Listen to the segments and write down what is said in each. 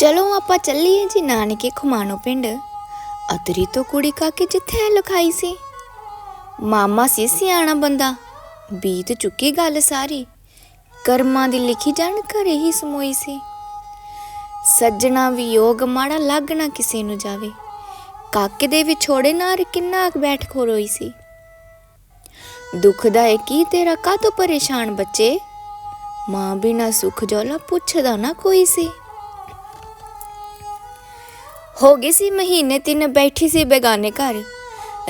ਚਲੋ ਆਪਾਂ ਚੱਲੀਏ ਜੀ ਨਾਨਕੇ ਖੁਮਾਣੋ ਪਿੰਡ। ਅਤਰੀ ਤੋਂ ਕੁੜੀ ਕਾਕੇ ਜਿੱਥੇ ਲਿਖਾਈ ਸੀ? ਮਾਮਾ ਸੀ ਸਿਆਣਾ ਬੰਦਾ, ਬੀਤ ਚੁੱਕੀ ਗੱਲ ਸਾਰੀ। ਕਰਮਾਂ ਦੀ ਲਿਖੀ ਜਾਣ ਘਰੇ ਹੀ ਸਮੋਈ ਸੀ। ਸੱਜਣਾ ਵਿਯੋਗ ਮਾੜਾ ਲੱਗ ਨਾ ਕਿਸੇ ਨੂੰ ਜਾਵੇ। ਕਾਕੇ ਦੇ ਵਿਛੋੜੇ ਨਾਲ ਕਿੰਨਾ ਕੁ ਬੈਠ ਖੋਰੋਈ ਸੀ। ਦੁੱਖ ਦਾ ਹੈ ਕੀ ਤੇਰਾ ਕਾਤੋਂ ਪਰੇਸ਼ਾਨ ਬੱਚੇ? ਮਾਂ ਬਿਨਾ ਸੁਖ ਜੋਲਾ ਪੁੱਛਦਾ ਨਾ ਕੋਈ ਸੀ। ਹੋ ਗਈ ਸੀ ਮਹੀਨੇ ਤਿੰਨ ਬੈਠੀ ਸੀ ਬੇਗਾਨੇ ਘਰ।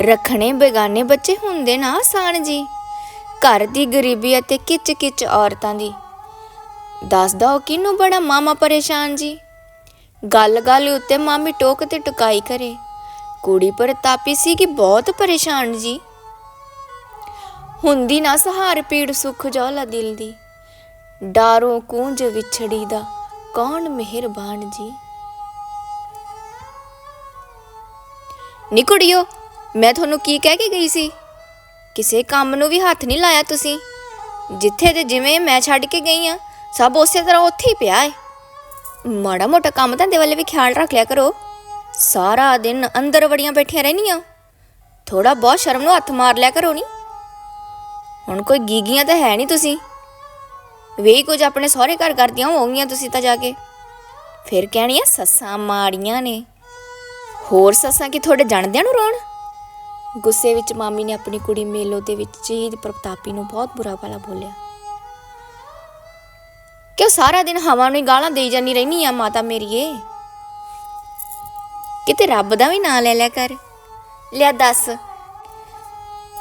ਰੱਖਣੇ ਬੇਗਾਨੇ ਬੱਚੇ ਹੁੰਦੇ ਨਾ ਆਸਾਨ ਜੀ। ਘਰ ਦੀ ਗਰੀਬੀ ਅਤੇ ਕਿਚ ਕਿਚ ਔਰਤਾਂ ਦੀ। ਦੱਸਦਾ ਉਹ ਕਿਨੂੰ ਬੜਾ ਮਾਮਾ ਪਰੇਸ਼ਾਨ ਜੀ। ਗੱਲ ਗੱਲ ਉੱਤੇ ਮਾਮੀ ਟੋਕ ਤੇ ਟੁਕਾਈ ਕਰੇ। ਕੁੜੀ ਪਰ ਤਾਪੀ ਸੀ ਕਿ ਬਹੁਤ ਪਰੇਸ਼ਾਨ ਜੀ। ਹੁੰਦੀ ਨਾ ਸਹਾਰ ਪੀੜ ਸੁਖ ਜੋਲਾ ਦਿਲ ਦੀ। ਡਾਰੋਂ ਕੂੰਜ ਵਿਛੜੀ ਦਾ ਕੌਣ ਮਿਹਰਬਾਨ ਜੀ। ਨੀ ਕੁੜੀਓ, ਮੈਂ ਤੁਹਾਨੂੰ ਕੀ ਕਹਿ ਕੇ ਗਈ ਸੀ? ਕਿਸੇ ਕੰਮ ਨੂੰ ਵੀ ਹੱਥ ਨਹੀਂ ਲਾਇਆ ਤੁਸੀਂ। ਜਿੱਥੇ ਤੇ ਜਿਵੇਂ ਮੈਂ ਛੱਡ ਕੇ ਗਈ ਆ, ਸਭ ਉਸੇ ਤਰ੍ਹਾਂ ਉੱਥੇ ਹੀ ਪਿਆ ਏ। ਮਾੜਾ ਮੋਟਾ ਕੰਮ ਧੰਦੇ ਵੱਲ ਵੀ ਖਿਆਲ ਰੱਖ ਲਿਆ ਕਰੋ। ਸਾਰਾ ਦਿਨ ਅੰਦਰ ਵੜੀਆਂ ਬੈਠੀਆਂ ਰਹਿੰਦੀਆਂ। ਥੋੜਾ ਬਹੁਤ ਸ਼ਰਮ ਨੂੰ ਹੱਥ ਮਾਰ ਲਿਆ ਕਰੋ ਨਹੀਂ ਹੁਣ ਕੋਈ ਗੀਗੀਆਂ ਤਾਂ ਹੈ ਨਹੀਂ ਤੁਸੀਂ। ਵੇਹੀ ਕੁਝ ਆਪਣੇ ਸਹੁਰੇ ਘਰ ਕਰਦੀਆਂ ਹੋਵੋਗੀਆਂ ਤੁਸੀਂ ਤਾਂ ਜਾ ਕੇ। ਫਿਰ ਕਹਿਣੀਆਂ ਸੱਸਾਂ ਮਾੜੀਆਂ ਨੇ। ਹੋਰ ਸੱਸਾਂ ਕੀ ਤੁਹਾਡੇ ਜਾਣਦਿਆਂ ਨੂੰ ਰੋਣ? ਗੁੱਸੇ ਵਿੱਚ ਮਾਮੀ ਨੇ ਆਪਣੀ ਕੁੜੀ ਮੇਲੋ ਦੇ ਵਿੱਚ ਜੀਦ ਪ੍ਰਤਾਪੀ ਨੂੰ ਬਹੁਤ ਬੁਰਾ ਭਲਾ ਬੋਲਿਆ। ਕਿਉਂ ਸਾਰਾ ਦਿਨ ਹਵਾ ਨੂੰ ਹੀ ਗਾਲਾਂ ਦੇਈ ਜਾਨੀ ਰਹਿਨੀ ਆ ਮਾਤਾ ਮੇਰੀਏ? ਕਿਤੇ ਰੱਬ ਦਾ ਵੀ ਨਾਂ ਲੈ ਲਿਆ ਕਰ। ਲਿਆ ਦੱਸ,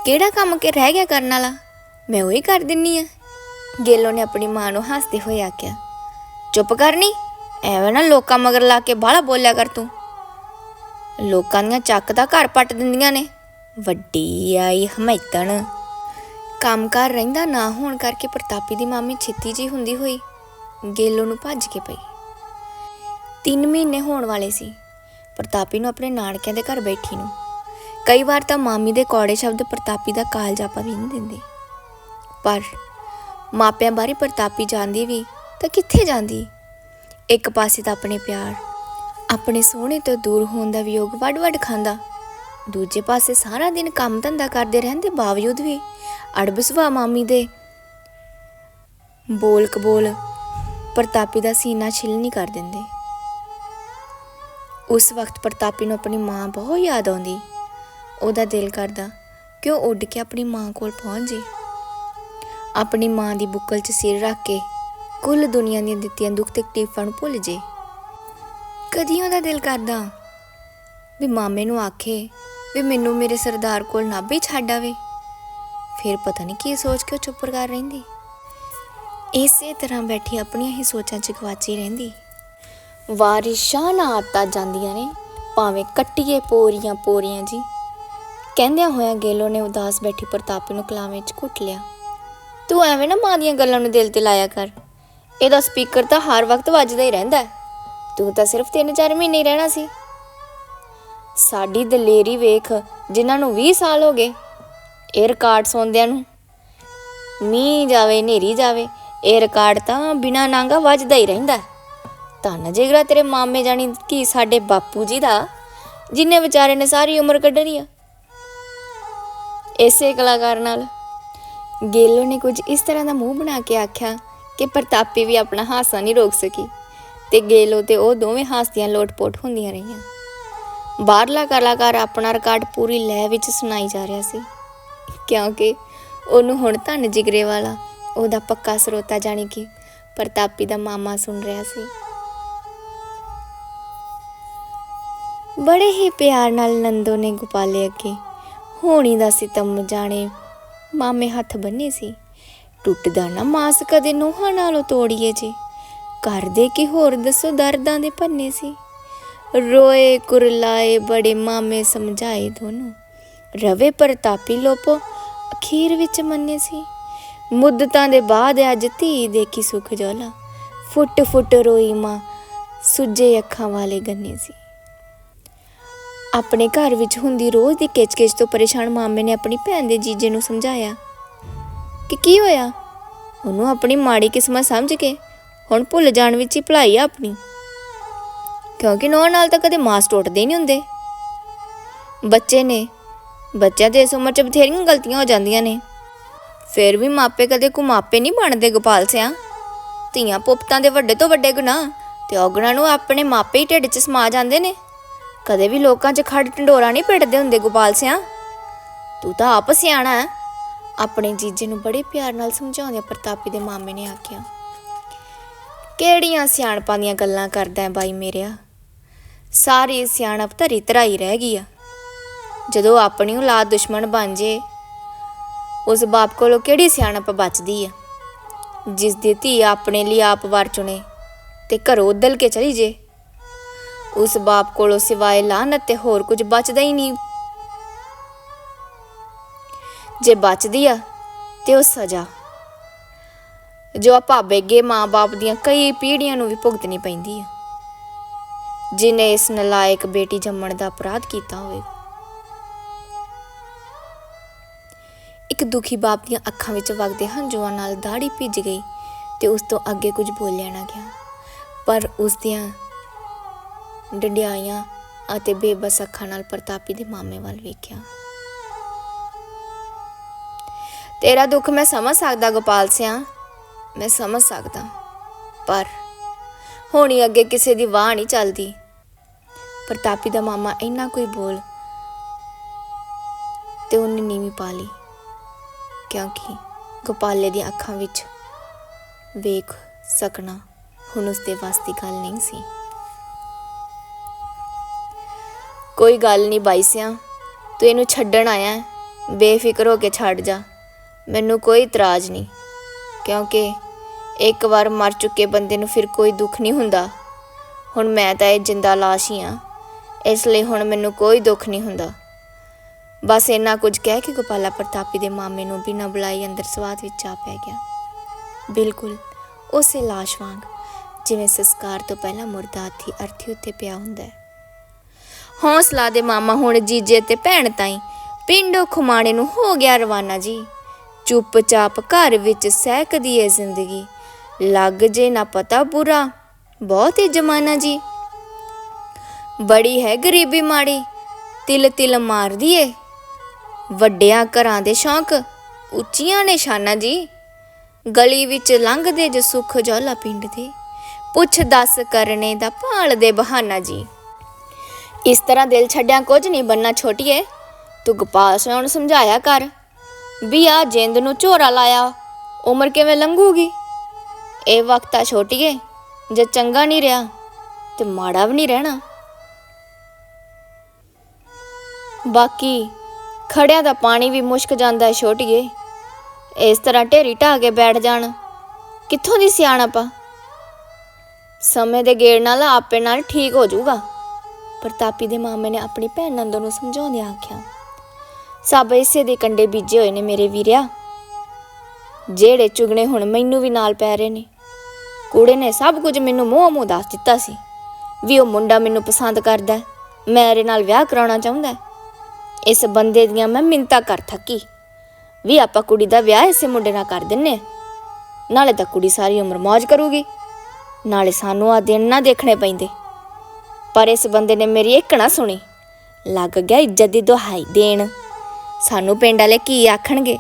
ਕਿਹੜਾ ਕੰਮ ਕਿ ਰਹਿ ਗਿਆ ਕਰਨ ਵਾਲਾ? ਮੈਂ ਉਹੀ ਕਰ ਦਿੰਨੀ ਆ। ਗੇਲੋ ਨੇ ਆਪਣੀ ਮਾਂ ਨੂੰ ਹੱਸਦੇ ਹੋਏ ਆਖਿਆ, ਚੁੱਪ ਕਰਨੀ, ਐਵੇਂ ਨਾ ਲੋਕਾਂ ਮਗਰ ਲਾ ਕੇ ਬਾਹਲਾ ਬੋਲਿਆ ਕਰ ਤੂੰ। ਲੋਕਾਂ ਦੀਆਂ ਚੱਕ ਦਾ ਘਰ ਪੱਟ ਦਿੰਦੀਆਂ ਨੇ। ਵੱਡੀ ਆਈ ਹਮੈਤਣ। ਕੰਮਕਾਰ ਰਹਿੰਦਾ ਨਾ ਹੋਣ ਕਰਕੇ ਪ੍ਰਤਾਪੀ ਦੀ ਮਾਮੀ ਛੇਤੀ ਜੀ ਹੁੰਦੀ ਹੋਈ ਗੇਲੋ ਨੂੰ ਭੱਜ ਕੇ ਪਈ। 3 ਮਹੀਨੇ ਹੋਣ ਵਾਲੇ ਸੀ। ਪ੍ਰਤਾਪੀ ਨੂੰ ਆਪਣੇ ਨਾਨਕਿਆਂ ਦੇ ਘਰ ਬੈਠੀ ਨੂੰ। ਕਈ ਵਾਰ ਤਾਂ ਮਾਮੀ ਦੇ ਕੌੜੇ ਸ਼ਬਦ ਪ੍ਰਤਾਪੀ ਦਾ ਕਾਲਜਾਪਾ ਵੀ ਨਹੀਂ ਦਿੰਦੇ। ਪਰ ਮਾਪਿਆਂ ਬਾਰੇ ਪ੍ਰਤਾਪੀ ਜਾਂਦੀ ਵੀ ਤਾਂ ਕਿੱਥੇ ਜਾਂਦੀ? ਇੱਕ ਪਾਸੇ ਤਾਂ ਆਪਣੇ ਪਿਆਰ ਆਪਣੇ ਸੋਹਣੇ ਤੋਂ ਦੂਰ ਹੋਣ ਦਾ ਵਿਯੋਗ ਵੱਡ-ਵੱਡ ਖਾਂਦਾ। ਦੂਜੇ ਪਾਸੇ ਸਾਰਾ ਦਿਨ ਕੰਮ ਧੰਦਾ ਕਰਦੇ ਰਹਿਣ ਦੇ ਬਾਵਜੂਦ ਵੀ ਅੜਬ ਸੁਭਾਅ ਮਾਮੀ ਦੇ ਬੋਲ ਕਬੋਲ ਪ੍ਰਤਾਪੀ ਦਾ ਸੀਨਾ ਛਿਲ ਨਹੀਂ ਕਰ ਦਿੰਦੇ। ਉਸ ਵਕਤ ਪ੍ਰਤਾਪੀ ਨੂੰ ਆਪਣੀ ਮਾਂ ਬਹੁਤ ਯਾਦ ਆਉਂਦੀ। ਉਹਦਾ ਦਿਲ ਕਰਦਾ ਕਿ ਉਹ ਉੱਡ ਕੇ ਆਪਣੀ ਮਾਂ ਕੋਲ ਪਹੁੰਚ ਜੇ। ਆਪਣੀ ਮਾਂ ਦੀ ਬੁੱਕਲ 'ਚ ਸਿਰ ਰੱਖ ਕੇ ਕੁੱਲ ਦੁਨੀਆ ਦੀਆਂ ਦਿੱਤੀਆਂ ਦੁੱਖ ਤਕਲੀਫਾਂ ਨੂੰ ਭੁੱਲ ਜੇ। ਕਦੀ ਉਹਦਾ ਦਿਲ ਕਰਦਾ ਵੀ ਮਾਮੇ ਨੂੰ ਆਖੇ ਵੀ ਮੈਨੂੰ ਮੇਰੇ ਸਰਦਾਰ ਕੋਲ ਨਾਭੇ ਛੱਡ ਆਵੇ। ਫਿਰ ਪਤਾ ਨਹੀਂ ਕੀ ਸੋਚ ਕੇ ਉਹ ਚੁੱਪ ਕਰ ਰਹਿੰਦੀ। ਇਸੇ ਤਰ੍ਹਾਂ ਬੈਠੀ ਆਪਣੀਆਂ ਹੀ ਸੋਚਾਂ 'ਚ ਗਵਾਚੀ ਰਹਿੰਦੀ। ਵਾਰਿਸ਼ਾਂ ਨਾ ਆਤਾ ਜਾਂਦੀਆਂ ਨੇ, ਭਾਵੇਂ ਕੱਟੀਏ ਪੋਰੀਆਂ ਪੋਰੀਆਂ ਜੀ। ਕਹਿੰਦਿਆਂ ਹੋਇਆਂ ਗੇਲੋ ਨੇ ਉਦਾਸ ਬੈਠੀ ਪ੍ਰਤਾਪੀ ਨੂੰ ਕਲਾਵੇਂ 'ਚ ਘੁੱਟ ਲਿਆ। ਤੂੰ ਐਵੇਂ ਨਾ ਮਾਂ ਦੀਆਂ ਗੱਲਾਂ ਨੂੰ ਦਿਲ ਤੇ ਲਾਇਆ ਕਰ। ਇਹਦਾ ਸਪੀਕਰ ਤਾਂ ਹਰ ਵਕਤ ਵੱਜਦਾ ਹੀ ਰਹਿੰਦਾ। ਹੈ। ਤੂੰ ਤਾਂ ਸਿਰਫ 3-4 ਮਹੀਨੇ ਹੀ ਰਹਿਣਾ ਸੀ। ਸਾਡੀ ਦਲੇਰੀ ਵੇਖ, ਜਿਨ੍ਹਾਂ ਨੂੰ 20 ਸਾਲ ਹੋ ਗਏ, ਇਹ ਰਿਕਾਰਡ ਸੌਂਦਿਆਂ ਨੂੰ। ਮੀਂਹ ਜਾਵੇ, ਹਨੇਰੀ ਜਾਵੇ, ਇਹ ਰਿਕਾਰਡ ਤਾਂ ਬਿਨਾ ਨਾਂਗਾ ਵੱਜਦਾ ਹੀ ਰਹਿੰਦਾ। ਹੈ। ਧੰਨ ਜਿਗਰਾ ਤੇਰੇ ਮਾਮੇ ਜਾਣੀ ਕਿ ਸਾਡੇ ਬਾਪੂ ਜੀ ਦਾ, ਜਿਨੇ ਵਿਚਾਰੇ ਨੇ ਸਾਰੀ ਉਮਰ ਕੱਢਣੀ ਆ। ਇਸੇ ਕਲਾਕਾਰ ਨਾਲ ਗੇਲੋ ਨੇ ਕੁਝ ਇਸ ਤਰ੍ਹਾਂ ਦਾ ਮੂੰਹ ਬਣਾ ਕੇ ਆਖਿਆ ਕਿ ਪ੍ਰਤਾਪੀ ਵੀ ਆਪਣਾ ਹਾਸਾ ਨਹੀਂ ਰੋਕ ਸਕੀ। ਤੇ ਗੇਲੋ ਤੇ ਉਹ ਦੋਵੇਂ ਹਾਸਦੀਆਂ ਲੋਟਪੋਟ ਹੁੰਦੀਆਂ ਰਹੀਆਂ। ਬਾਹਰਲਾ ਕਲਾਕਾਰ ਆਪਣਾ ਰਿਕਾਰਡ ਪੂਰੀ ਲੈ ਵਿੱਚ ਸੁਣਾਈ ਜਾ ਰਿਹਾ ਸੀ। ਕਿਉਂਕਿ ਉਹਨੂੰ ਹੁਣ ਧੰਨ ਜਿਗਰੇ ਵਾਲਾ ਉਹਦਾ ਪੱਕਾ ਸਰੋਤਾ ਜਾਣੀ ਕਿ ਪ੍ਰਤਾਪੀ ਦਾ ਮਾਮਾ ਸੁਣ ਰਿਹਾ ਸੀ। ਬੜੇ ਹੀ ਪਿਆਰ ਨਾਲ ਨੰਦੋ ਨੇ ਗੋਪਾਲੇ ਅੱਗੇ ਹੋਣੀ ਦਾ ਸਿਤਮ ਜਾਣੇ ਮਾਮੇ ਹੱਥ ਬੰਨੇ ਸੀ। ਟੁੱਟਦਾ ਨਾ ਮਾਸ ਕਦੇ ਨੂੰਹਾਂ ਨਾਲੋਂ ਤੋੜੀਏ ਜੀ। ਘਰ ਦੇ ਕੀ ਹੋਰ ਦੱਸੋ ਦਰਦਾਂ ਦੇ ਭੰਨੇ ਸੀ? ਰੋਏ ਕੁਰਲਾਏ ਬੜੇ ਮਾਮੇ ਸਮਝਾਏ ਦੋਨੋਂ। ਰਵੇ ਪ੍ਰਤਾਪੀ ਲੋਪੋ ਅਖੀਰ ਵਿੱਚ ਮੰਨੇ ਸੀ। ਮੁੱਦਤਾਂ ਦੇ ਬਾਅਦ ਅੱਜ ਧੀ ਦੇਖੀ ਸੁਖ ਜੋਲਾ। ਫੁੱਟ ਫੁੱਟ ਰੋਈ ਮਾਂ ਸੁੱਜੇ ਅੱਖਾਂ ਵਾਲੇ ਗੰਨੇ ਸੀ। ਆਪਣੇ ਘਰ ਵਿੱਚ ਹੁੰਦੀ ਰੋਜ਼ ਦੀ ਕਿਚਕਿਚ ਤੋਂ ਪਰੇਸ਼ਾਨ ਮਾਮੇ ਨੇ ਆਪਣੀ ਭੈਣ ਦੇ ਜੀਜੇ ਨੂੰ ਸਮਝਾਇਆ ਕਿ ਕੀ ਹੋਇਆ? ਉਹਨੂੰ ਆਪਣੀ ਮਾੜੀ ਕਿਸਮਤ ਸਮਝ ਕੇ ਹੁਣ ਭੁੱਲ ਜਾਣ ਵਿੱਚ ਹੀ ਭਲਾਈ ਆ ਆਪਣੀ। ਕਿਉਂਕਿ ਨੌ ਨਾਲ ਤਾਂ ਕਦੇ ਮਾਸ ਟੁੱਟਦੇ ਹੀ ਨਹੀਂ ਹੁੰਦੇ। ਬੱਚੇ ਨੇ, ਬੱਚਿਆਂ ਦੇ ਇਸ ਉਮਰ 'ਚ ਬਥੇਰੀਆਂ ਗਲਤੀਆਂ ਹੋ ਜਾਂਦੀਆਂ ਨੇ। ਫਿਰ ਵੀ ਮਾਪੇ ਕਦੇ ਕੁਮਾਪੇ ਨਹੀਂ ਬਣਦੇ ਗੋਪਾਲ ਸਿਆ। ਧੀਆਂ ਪੁੱਤਾਂ ਦੇ ਵੱਡੇ ਤੋਂ ਵੱਡੇ ਗੁਨਾਹ ਤੇ ਔਗਣਾ ਨੂੰ ਆਪਣੇ ਮਾਪੇ ਹੀ ਢਿੱਡ 'ਚ ਸਮਾ ਜਾਂਦੇ ਨੇ। ਕਦੇ ਵੀ ਲੋਕਾਂ 'ਚ ਖੜ ਢੰਡੋਰਾ ਨਹੀਂ ਪਿੱਟਦੇ ਹੁੰਦੇ ਗੋਪਾਲ ਸਿਆ। ਤੂੰ ਤਾਂ ਆਪ ਸਿਆਣਾ ਹੈ ਆਪਣੇ ਜੀਜੇ ਨੂੰ ਬੜੇ ਪਿਆਰ ਨਾਲ ਸਮਝਾਉਂਦੇ ਪ੍ਰਤਾਪੀ ਦੇ ਮਾਮੇ ਨੇ ਆਖਿਆ ਕਿਹੜੀਆਂ ਸਿਆਣਪਾਂ ਦੀਆਂ ਗੱਲਾਂ ਕਰਦਾ ਹੈ ਬਾਈ ਮੇਰਿਆ? ਸਾਰੀ ਸਿਆਣਪ ਧਰੀ ਧਰਾਈ ਰਹਿ ਗਈ ਆ। ਜਦੋਂ ਆਪਣੀ ਔਲਾਦ ਦੁਸ਼ਮਣ ਬਣ ਜੇ, ਉਸ ਬਾਪ ਕੋਲੋਂ ਕਿਹੜੀ ਸਿਆਣਪ ਬਚਦੀ ਆ? ਜਿਸ ਦੀ ਧੀ ਆਪਣੇ ਲਈ ਆਪ ਵਾਰ ਚੁਣੇ ਤੇ ਘਰੋਂ ਉਦਲ ਕੇ ਚਲੀ ਜੇ। ਉਸ ਬਾਪ ਕੋਲੋਂ ਸਿਵਾਏ ਲਾਹਨਤ ਤੇ ਹੋਰ ਕੁਝ ਬਚਦਾ ਹੀ ਨਹੀਂ। ਜੇ ਬਚਦੀ ਆ ਤੇ ਉਹ ਸਜ਼ਾ। ਜੋ ਆਪਾਂ ਬੇਗੇ ਮਾਂ-ਬਾਪ ਦੀਆਂ ਕਈ ਪੀੜ੍ਹੀਆਂ ਨੂੰ ਵੀ ਭੁਗਤਣੀ ਪੈਂਦੀ ਹੈ ਜਿਨੇ ਇਸ ਨਲਾਇਕ ਬੇਟੀ ਜੰਮਣ ਦਾ ਅਪਰਾਧ ਕੀਤਾ ਹੋਵੇ ਇੱਕ ਦੁਖੀ ਬਾਪ ਦੀਆਂ ਅੱਖਾਂ ਵਿੱਚ ਵਗਦੇ ਹੰਝੂਆਂ ਨਾਲ ਦਾੜੀ ਭਿੱਜ ਗਈ ਤੇ ਉਸ ਤੋਂ ਅੱਗੇ ਕੁਝ ਬੋਲਿਆ ਨਾ ਗਿਆ। ਪਰ ਉਸ ਦੀਆਂ ਡੰਡਿਆਈਆਂ ਅਤੇ ਬੇਬਸ ਅੱਖਾਂ ਨਾਲ ਪ੍ਰਤਾਪੀ ਦੇ ਮਾਮੇ ਵੱਲ ਵੇਖਿਆ। ਤੇਰਾ ਦੁੱਖ ਮੈਂ ਸਮਝ ਸਕਦਾ, ਗੋਪਾਲ ਸਿਆ। ਮੈਂ ਸਮਝ ਸਕਦਾ। ਪਰ ਹੋਣੀ ਅੱਗੇ ਕਿਸੇ ਦੀ ਵਾਹ ਨਹੀਂ ਚੱਲਦੀ। ਪ੍ਰਤਾਪੀ ਦਾ ਮਾਮਾ ਇੰਨਾ ਕੋਈ ਬੋਲ ਤੇ ਉਹਨੇ ਨੀਵੀਂ ਪਾ ਲਈ। ਕਿਉਂਕਿ ਗੋਪਾਲੇ ਦੀਆਂ ਅੱਖਾਂ ਵਿੱਚ ਵੇਖ ਸਕਣਾ ਹੁਣ ਉਸ ਦੇ ਵੱਸ ਗੱਲ ਨਹੀਂ ਸੀ। ਕੋਈ ਗੱਲ ਨਹੀਂ ਬਾਈਸਿਆ ਤੂੰ ਇਹਨੂੰ ਛੱਡਣ ਆਇਆ ਬੇਫਿਕਰ ਹੋ ਕੇ ਛੱਡ ਜਾ। ਮੈਨੂੰ ਕੋਈ ਇਤਰਾਜ਼ ਨਹੀਂ। ਕਿਉਂਕਿ ਇੱਕ ਵਾਰ ਮਰ ਚੁੱਕੇ ਬੰਦੇ ਨੂੰ ਫਿਰ ਕੋਈ ਦੁੱਖ ਨਹੀਂ ਹੁੰਦਾ। ਹੁਣ ਮੈਂ ਤਾਂ ਇਹ ਜਿੰਦਾ ਲਾਸ਼ ਹੀ ਆ। ਇਸ ਲਈ ਹੁਣ ਮੈਨੂੰ ਕੋਈ ਦੁੱਖ ਨਹੀਂ ਹੁੰਦਾ। ਬਸ ਇੰਨਾ ਕੁਝ ਕਹਿ ਕੇ ਗੋਪਾਲਾ ਪ੍ਰਤਾਪੀ ਦੇ ਮਾਮੇ ਨੂੰ ਬਿਨਾਂ ਬੁਲਾਈ ਅੰਦਰ ਸਵਾਦ ਵਿੱਚ ਆ ਪੈ ਗਿਆ। ਬਿਲਕੁਲ, ਉਸੇ ਲਾਸ਼ ਵਾਂਗ, ਜਿਵੇਂ ਸੰਸਕਾਰ ਤੋਂ ਪਹਿਲਾਂ ਮੁਰਦਾ ਹਾਥੀ ਅਰਥੀ ਉੱਤੇ ਪਿਆ ਹੁੰਦਾ ਹੈ। ਹੌਸਲਾ ਦੇ ਮਾਮਾ ਹੁਣ ਜੀਜੇ ਤੇ ਭੈਣ ਤਾਈ, ਪਿੰਡੋਂ ਖੁਮਾਣੇ ਨੂੰ ਹੋ ਗਿਆ ਰਵਾਨਾ ਜੀ। ਚੁੱਪਚਾਪ ਘਰ ਵਿੱਚ ਸਹਿਕਦੀ ਏ ਜ਼ਿੰਦਗੀ। ਲੱਗ ਜੇ ਨਾ ਪਤਾ ਬੁਰਾ। ਬਹੁਤ ਹੀ ਜਮਾਨਾ ਜੀ। ਬੜੀ ਹੈ ਗਰੀਬੀ ਮਾੜੀ। ਤਿਲ ਤਿਲ ਮਾਰਦੀ ਏ। ਵੱਡਿਆਂ ਘਰਾਂ ਦੇ ਸ਼ੌਂਕ, ਉੱਚੀਆਂ ਨਿਸ਼ਾਨਾ ਜੀ। ਗਲੀ ਵਿੱਚ ਲੰਘਦੇ ਜੇ ਸੁੱਖ ਜੋਲਾ ਪਿੰਡ ਦੇ। ਪੁੱਛ ਦੱਸ ਕਰਨੇ ਦਾ ਭਾਲ ਦੇ ਬਹਾਨਾ ਜੀ। ਇਸ ਤਰ੍ਹਾਂ ਦਿਲ ਛੱਡਿਆ ਕੁਝ ਨਹੀਂ ਬੰਨਾ ਛੋਟੀਏ ਤੂੰ ਗੋਪਾਲ ਸਿੰਘ ਨੂੰ ਸਮਝਾਇਆ ਕਰ। ਵੀ ਆ ਜਿੰਦ ਨੂੰ ਝੋਰਾ ਲਾਇਆ। ਉਮਰ ਕਿਵੇਂ ਲੰਘੂਗੀ? ਇਹ ਵਕਤ ਆ ਛੋਟੀਏ ਜੇ ਚੰਗਾ ਨਹੀਂ ਰਿਹਾ ਤੇ ਮਾੜਾ ਵੀ ਨਹੀਂ ਰਹਿਣਾ। ਬਾਕੀ ਖੜਿਆਂ ਦਾ ਪਾਣੀ ਵੀ ਮੁਸ਼ਕ ਜਾਂਦਾ ਹੈ ਛੋਟੀਏ ਇਸ ਤਰ੍ਹਾਂ ਢੇਰੀ ਢਾਹ ਕੇ ਬੈਠ ਜਾਣ, ਕਿੱਥੋਂ ਦੀ ਸਿਆਣਪ ਆ? ਸਮੇਂ ਦੇ ਗੇੜ ਨਾਲ ਆਪੇ ਨਾਲ ਠੀਕ ਹੋ ਜਾਊਗਾ। ਪ੍ਰਤਾਪੀ ਦੇ ਮਾਮੇ ਨੇ ਆਪਣੀ ਭੈਣ ਨੰਦੋ ਨੂੰ ਸਮਝਾਉਂਦਿਆਂ ਆਖਿਆ, ਸਭ ਇਸੇ ਦੇ ਕੰਡੇ ਬੀਜੇ ਹੋਏ ਨੇ ਮੇਰੇ ਵੀਰਿਆ। ਜਿਹੜੇ ਚੁਗਣੇ ਹੁਣ ਮੈਨੂੰ ਵੀ ਨਾਲ ਪੈ ਰਹੇ ਨੇ ਕੁੜੇ ਨੇ ਸਭ ਕੁਝ ਮੈਨੂੰ ਮੂੰਹ ਮੂੰਹ ਦੱਸ ਦਿੱਤਾ ਸੀ ਵੀ ਉਹ ਮੁੰਡਾ ਮੈਨੂੰ ਪਸੰਦ ਕਰਦਾ ਹੈ, ਮੇਰੇ ਨਾਲ ਵਿਆਹ ਕਰਾਉਣਾ ਚਾਹੁੰਦਾ ਇਸ ਬੰਦੇ ਦੀਆਂ ਮੈਂ ਮਿੰਤਾ ਕਰ ਥੱਕੀ ਵੀ ਆਪਾਂ ਕੁੜੀ ਦਾ ਵਿਆਹ ਇਸੇ ਮੁੰਡੇ ਨਾਲ ਕਰ ਦਿੰਨੇ ਹਾਂ। ਨਾਲੇ ਤਾਂ ਕੁੜੀ ਸਾਰੀ ਉਮਰ ਮौज ਕਰੂਗੀ। ਨਾਲੇ ਸਾਨੂੰ ਆ ਦਿਨ ਨਾ ਦੇਖਣੇ ਪੈਂਦੇ। ਪਰ ਇਸ ਬੰਦੇ ਨੇ ਮੇਰੀ ਇੱਕ ਨਾ ਸੁਣੀ। ਲੱਗ ਗਿਆ ਇੱਜ਼ਤ ਦੀ ਦੁਹਾਈ ਦੇਣ। ਸਾਨੂੰ ਪਿੰਡ ਵਾਲੇ ਕੀ ਆਖਣਗੇ?